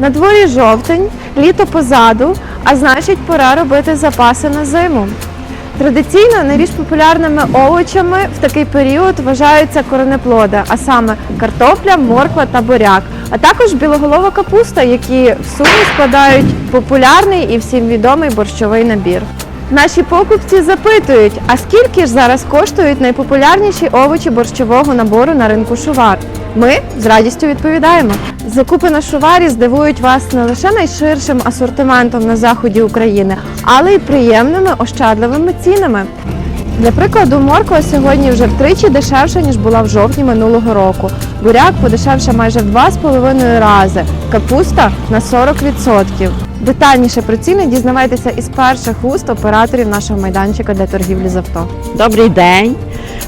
На дворі жовтень, літо позаду, а значить пора робити запаси на зиму. Традиційно найбільш популярними овочами в такий період вважаються коренеплоди, а саме картопля, морква та буряк, а також білоголова капуста, які в сумі складають популярний і всім відомий борщовий набір. Наші покупці запитують, а скільки ж зараз коштують найпопулярніші овочі борщового набору на ринку Шувар? Ми з радістю відповідаємо. Закупи на Шуварі здивують вас не лише найширшим асортиментом на заході України, але й приємними ощадливими цінами. Для прикладу, морква сьогодні вже втричі дешевша, ніж була в жовтні минулого року. Буряк подешевше майже в 2,5 рази, капуста на 40%. Детальніше про ціни дізнавайтеся із перших уст операторів нашого майданчика для торгівлі з авто. Добрий день.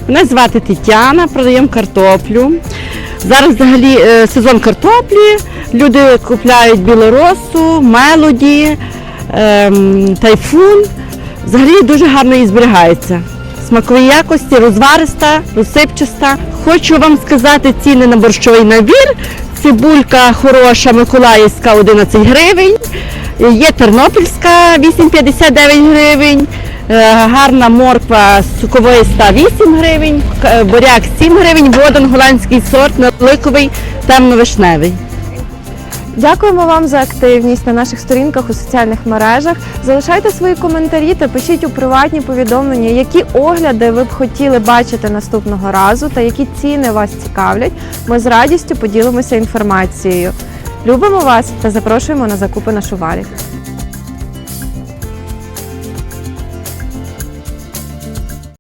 Мене звати Тетяна, продаємо картоплю. Зараз взагалі е, сезон картоплі. Люди купляють білоросу, мелоді, ем, тайфун. Взагалі дуже гарно її зберігається. Смакові якості, розвариста, розсипчаста. Хочу вам сказати ціни на борщовий набір. Цибулька хороша, Миколаївська 11 гривень. Є Тернопільська 8,59 гривень. Е, Гарна морква суковиста 8 гривень, буряк 7 гривень, водан голландський сорт, наликовий, темно-вишневий. Дякуємо вам за активність на наших сторінках у соціальних мережах. Залишайте свої коментарі та пишіть у приватні повідомлення, які огляди ви б хотіли бачити наступного разу та які ціни вас цікавлять. Ми з радістю поділимося інформацією. Любимо вас та запрошуємо на закупи на шуварі.